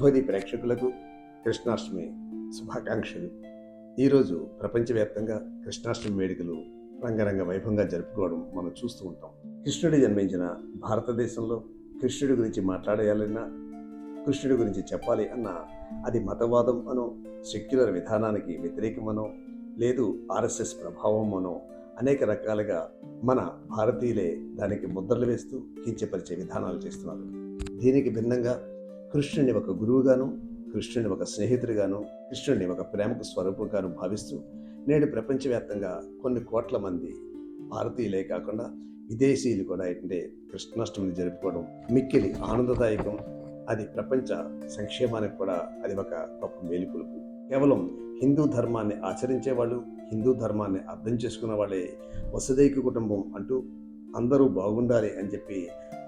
భోది ప్రేక్షకులకు కృష్ణాష్టమి శుభాకాంక్షలు. ఈరోజు ప్రపంచవ్యాప్తంగా కృష్ణాష్టమి వేడుకలు రంగరంగ వైభవంగా జరుపుకోవడం మనం చూస్తూ ఉంటాం. కృష్ణుడు జన్మించిన భారతదేశంలో కృష్ణుడి గురించి మాట్లాడేయాలన్నా కృష్ణుడి గురించి చెప్పాలి అన్న అది మతవాదం అనో సెక్యులర్ విధానానికి వ్యతిరేకమనో లేదు ఆర్ఎస్ఎస్ ప్రభావం అనో అనేక రకాలుగా మన భారతీయులే దానికి ముద్రలు వేస్తూ కించపరిచే విధానాలు చేస్తున్నారు. దీనికి భిన్నంగా కృష్ణుని ఒక గురువుగాను కృష్ణుని ఒక స్నేహితుడిగాను కృష్ణుని ఒక ప్రేమకు స్వరూపంగాను భావిస్తూ నేడు ప్రపంచవ్యాప్తంగా కొన్ని కోట్ల మంది భారతీయులే కాకుండా విదేశీయులు కూడా ఏంటంటే కృష్ణాష్టమిని జరుపుకోవడం మిక్కిలి ఆనందదాయకం. అది ప్రపంచ సంక్షేమానికి కూడా అది ఒక గొప్ప మేలుకొలుపు. కేవలం హిందూ ధర్మాన్ని ఆచరించే వాళ్ళు హిందూ ధర్మాన్ని అర్థం చేసుకున్న వాళ్ళే వసుదైక కుటుంబం అంటూ అందరూ బాగుండాలి అని చెప్పి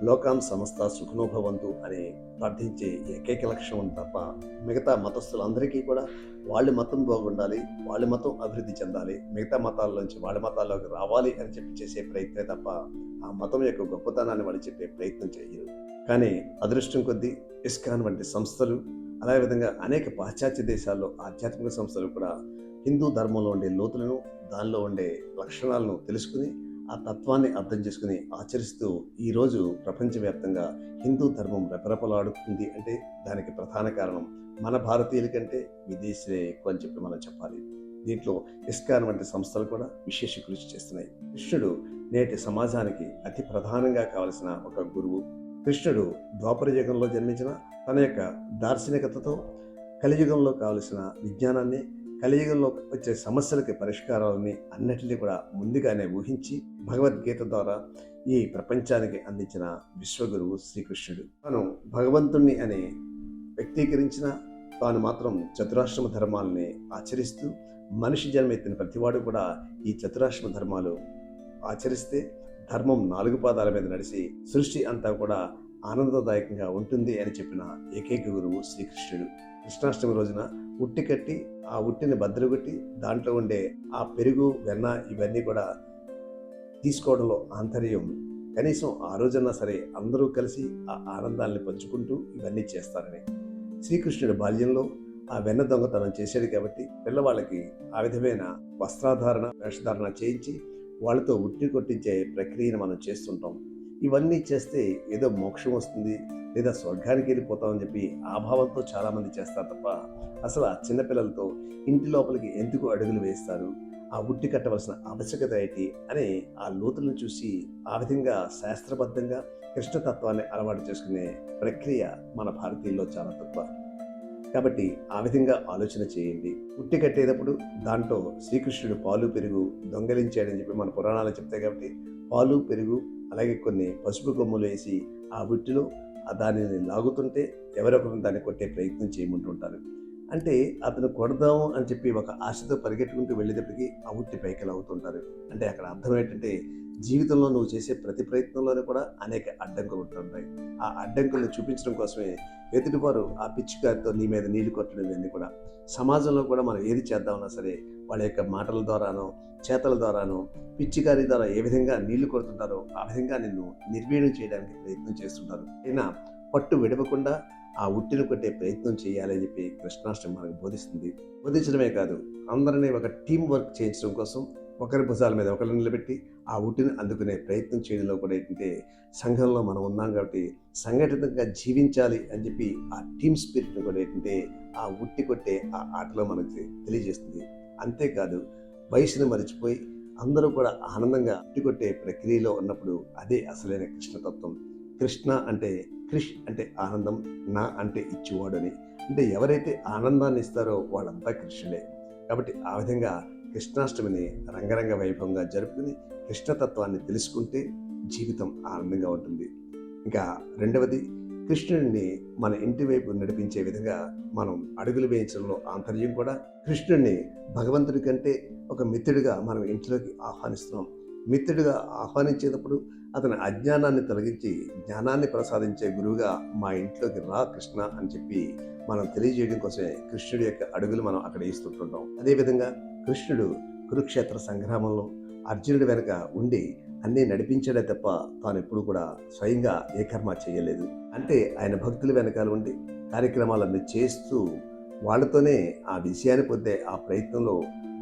లోకాం సంస్థ సుఖనోభవంతు అని ప్రార్థించే ఏకైక లక్ష్యం తప్ప మిగతా మతస్థులందరికీ కూడా వాళ్ళ మతం బాగుండాలి వాళ్ళ మతం అభివృద్ధి చెందాలి మిగతా మతాల్లోంచి వాళ్ళ మతాల్లోకి రావాలి అని చెప్పి చేసే ప్రయత్నే తప్ప ఆ మతం యొక్క గొప్పతనాన్ని వాళ్ళు చెప్పే ప్రయత్నం చేయరు. కానీ అదృష్టం కొద్దీ ఇస్కాన్ వంటి సంస్థలు అదేవిధంగా అనేక పాశ్చాత్య దేశాల్లో ఆధ్యాత్మిక సంస్థలు కూడా హిందూ ధర్మంలో ఉండే లోతులను దానిలో ఉండే లక్షణాలను తెలుసుకుని ఆ తత్వాన్ని అర్థం చేసుకుని ఆచరిస్తూ ఈరోజు ప్రపంచవ్యాప్తంగా హిందూ ధర్మం రెపరెపలాడుతుంది అంటే దానికి ప్రధాన కారణం మన భారతీయుల కంటే విదేశీయులే ఎక్కువ అని చెప్పి మనం చెప్పాలి. దీంట్లో ఇస్కాన్ వంటి సంస్థలు కూడా విశేష కృషి చేస్తున్నాయి. కృష్ణుడు నేటి సమాజానికి అతి ప్రధానంగా కావలసిన ఒక గురువు. కృష్ణుడు ద్వాపర యుగంలో జన్మించిన తన యొక్క దార్శనికతతో కలియుగంలో కావలసిన విజ్ఞానాన్ని కలియుగంలో వచ్చే సమస్యలకి పరిష్కారాలని అన్నిటినీ కూడా ముందుగానే ఊహించి భగవద్గీత ద్వారా ఈ ప్రపంచానికి అందించిన విశ్వగురువు శ్రీకృష్ణుడు. తాను భగవంతుణ్ణి అని వ్యక్తీకరించిన తాను మాత్రం చతురాశ్రమ ధర్మాలని ఆచరిస్తూ మనిషి జన్మెత్తిన ప్రతివాడు కూడా ఈ చతురాశ్రమ ధర్మాలు ఆచరిస్తే ధర్మం నాలుగు పాదాల మీద నడిచి సృష్టి అంతా కూడా ఆనందదాయకంగా ఉంటుంది అని చెప్పిన ఏకైక గురువు శ్రీకృష్ణుడు. కృష్ణాష్టమి రోజున ఉట్టి కట్టి ఆ ఉట్టిని బద్దలుగొట్టి దాంట్లో ఉండే ఆ పెరుగు వెన్న ఇవన్నీ కూడా తీసుకోవడంలో ఆంతర్యం. కనీసం ఆ రోజన్నా సరే అందరూ కలిసి ఆ ఆనందాన్ని పంచుకుంటూ ఇవన్నీ చేస్తారని. శ్రీకృష్ణుడి బాల్యంలో ఆ వెన్న దొంగతనం చేశాడు కాబట్టి పిల్లవాళ్ళకి ఆ విధమైన వస్త్రాధారణ వేషధారణ చేయించి వాళ్ళతో ఉట్టి కొట్టించే ప్రక్రియను మనం చేస్తుంటాం. ఇవన్నీ చేస్తే ఏదో మోక్షం వస్తుంది లేదా స్వర్గానికి వెళ్ళిపోతామని చెప్పి ఆ భావంతో చాలామంది చేస్తారు తప్ప అసలు ఆ చిన్నపిల్లలతో ఇంటి లోపలికి ఎందుకు అడుగులు వేస్తారు ఆ ఉట్టి కట్టవలసిన ఆవశ్యకత ఏంటి అని ఆ లోతులను చూసి ఆ విధంగా శాస్త్రబద్ధంగా కృష్ణతత్వాన్ని అలవాటు చేసుకునే ప్రక్రియ మన భారతీయుల్లో చాలా తక్కువ. కాబట్టి ఆ విధంగా ఆలోచన చేయండి. ఉట్టి కట్టేటప్పుడు దాంట్లో శ్రీకృష్ణుడు పాలు పెరుగు దొంగలించాడని చెప్పి మన పురాణాలు చెప్తాయి కాబట్టి పాలు పెరుగు అలాగే కొన్ని పసుపు కొమ్ములు వేసి ఆ ఉట్టిలో దానిని లాగుతుంటే ఎవరొకరు దాన్ని కొట్టే ప్రయత్నం చేయమంటుంటారు అంటే అతను కొడదాము అని చెప్పి ఒక ఆశతో పరిగెట్టుకుంటూ వెళ్ళేటప్పటికి ఆ ఉట్టి పైకి లాగుతుంటారు అంటే అక్కడ అర్థం ఏంటంటే జీవితంలో నువ్వు చేసే ప్రతి ప్రయత్నంలోనే కూడా అనేక అడ్డంకులు ఉంటుంటాయి ఆ అడ్డంకులను చూపించడం కోసమే ఎదుటివారు ఆ పిచ్చికారితో నీ మీద నీళ్ళు కొట్టడం ఇవన్నీ కూడా. సమాజంలో కూడా మనం ఏది చేద్దామన్నా సరే వాళ్ళ యొక్క మాటల ద్వారానో చేతల ద్వారానో పిచ్చికారి ద్వారా ఏ విధంగా నీళ్ళు కొడుతుంటారో ఆ విధంగా నిన్ను నిర్వీణం చేయడానికి ప్రయత్నం చేస్తుంటారు. అయినా పట్టు విడవకుండా ఆ ఉట్టిని కొట్టే ప్రయత్నం చేయాలని చెప్పి కృష్ణాష్టమి మనకు బోధిస్తుంది. బోధించడమే కాదు అందరినీ ఒక టీం వర్క్ చేయించడం కోసం ఒకరి భుజాల మీద ఒకరిని నిలబెట్టి ఆ ఉట్టిని అందుకునే ప్రయత్నం చేయడంలో కూడా ఏంటంటే సంఘంలో మనం ఉన్నాం కాబట్టి సంఘటితంగా జీవించాలి అని చెప్పి ఆ టీమ్ స్పిరిట్ని కూడా ఏంటంటే ఆ ఉట్టి కొట్టే ఆ ఆటలో మనకు తెలియజేస్తుంది. అంతేకాదు వయసును మరిచిపోయి అందరూ కూడా ఆనందంగా అట్టుకొట్టే ప్రక్రియలో ఉన్నప్పుడు అదే అసలైన కృష్ణతత్వం. కృష్ణ అంటే క్రిష్ అంటే ఆనందం నా అంటే ఇచ్చేవాడు అని. అంటే ఎవరైతే ఆనందాన్ని ఇస్తారో వాళ్ళంతా కృష్ణుడే కాబట్టి ఆ విధంగా కృష్ణాష్టమిని రంగరంగ వైభవంగా జరుపుకుని కృష్ణతత్వాన్ని తెలుసుకుంటే జీవితం ఆనందంగా ఉంటుంది. ఇంకా రెండవది కృష్ణుడిని మన ఇంటి వైపు నడిపించే విధంగా మనం అడుగులు వేయించడంలో ఆంతర్యం కూడా కృష్ణుడిని భగవంతుడి కంటే ఒక మిత్రుడిగా మనం ఇంట్లోకి ఆహ్వానిస్తున్నాం. మిత్రుడిగా ఆహ్వానించేటప్పుడు అతని అజ్ఞానాన్ని తొలగించి జ్ఞానాన్ని ప్రసాదించే గురువుగా మా ఇంట్లోకి రా కృష్ణ అని చెప్పి మనం తెలియజేయడం కోసమే కృష్ణుడి యొక్క అడుగులు మనం అక్కడ వేస్తుంటుంటాం అదేవిధంగా కృష్ణుడు కురుక్షేత్ర సంగ్రామంలో అర్జునుడి వెనుక ఉండి అన్నీ నడిపించాడే తప్ప తాను ఎప్పుడు కూడా స్వయంగా ఏ కర్మ చేయలేదు. అంటే ఆయన భక్తుల వెనకాల ఉండి కార్యక్రమాలన్నీ చేస్తూ వాళ్ళతోనే ఆ విషయాన్ని పొందే ఆ ప్రయత్నంలో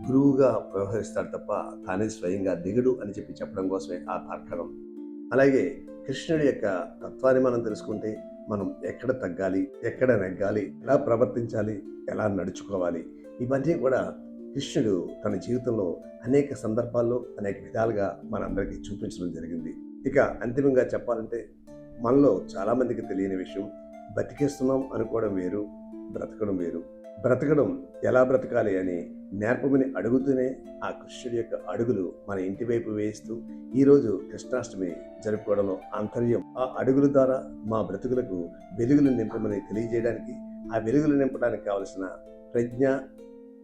గురువుగా వ్యవహరిస్తాడు తప్ప తానే స్వయంగా దిగుడు అని చెప్పి చెప్పడం కోసమే ఆ తార్కణం అలాగే కృష్ణుడి యొక్క తత్వాన్ని మనం తెలుసుకుంటే మనం ఎక్కడ తగ్గాలి ఎక్కడ నెగ్గాలి ఎలా ప్రవర్తించాలి ఎలా నడుచుకోవాలి ఇవన్నీ కూడా కృష్ణుడు తన జీవితంలో అనేక సందర్భాల్లో అనేక విధాలుగా మనందరికీ చూపించడం జరిగింది. ఇక అంతిమంగా చెప్పాలంటే మనలో చాలామందికి తెలియని విషయం బతికేస్తున్నాం అనుకోవడం వేరు బ్రతకడం వేరు. బ్రతకడం ఎలా బ్రతకాలి అని నేర్పమని అడుగుతూనే ఆ కృష్ణుడి యొక్క అడుగులు మన ఇంటి వైపు వేయిస్తూ ఈరోజు కృష్ణాష్టమి జరుపుకోవడంలో ఆంతర్యం ఆ అడుగుల ద్వారా మా బ్రతుకులకు వెలుగులు నింపమని తెలియజేయడానికి ఆ వెలుగులు నింపడానికి కావలసిన ప్రజ్ఞ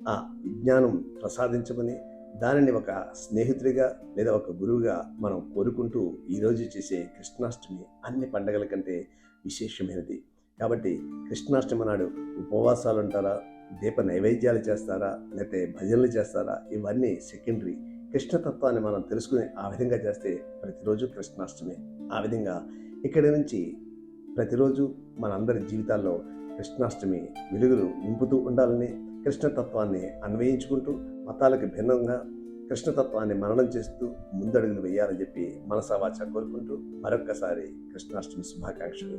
ఆ విజ్ఞానం ప్రసాదించమని దానిని ఒక స్నేహితుడిగా లేదా ఒక గురువుగా మనం కోరుకుంటూ ఈరోజు చేసే కృష్ణాష్టమి అన్ని పండగల కంటే విశేషమైనది. కాబట్టి కృష్ణాష్టమి నాడు ఉపవాసాలు ఉంటారా దీప నైవేద్యాలు చేస్తారా లేకపోతే భజనలు చేస్తారా ఇవన్నీ సెకండరీ. కృష్ణతత్వాన్ని మనం తెలుసుకుని ఆ విధంగా చేస్తే ప్రతిరోజు కృష్ణాష్టమి. ఆ విధంగా ఇక్కడి నుంచి ప్రతిరోజు మనందరి జీవితాల్లో కృష్ణాష్టమి వెలుగులు నింపుతూ ఉండాలని కృష్ణతత్వాన్ని అన్వయించుకుంటూ మతాలకు భిన్నంగా కృష్ణతత్వాన్ని మననం చేస్తూ ముందడుగులు వేయాలని చెప్పి మనసావాచ కోరుకుంటూ మరొక్కసారి కృష్ణాష్టమి శుభాకాంక్షలు.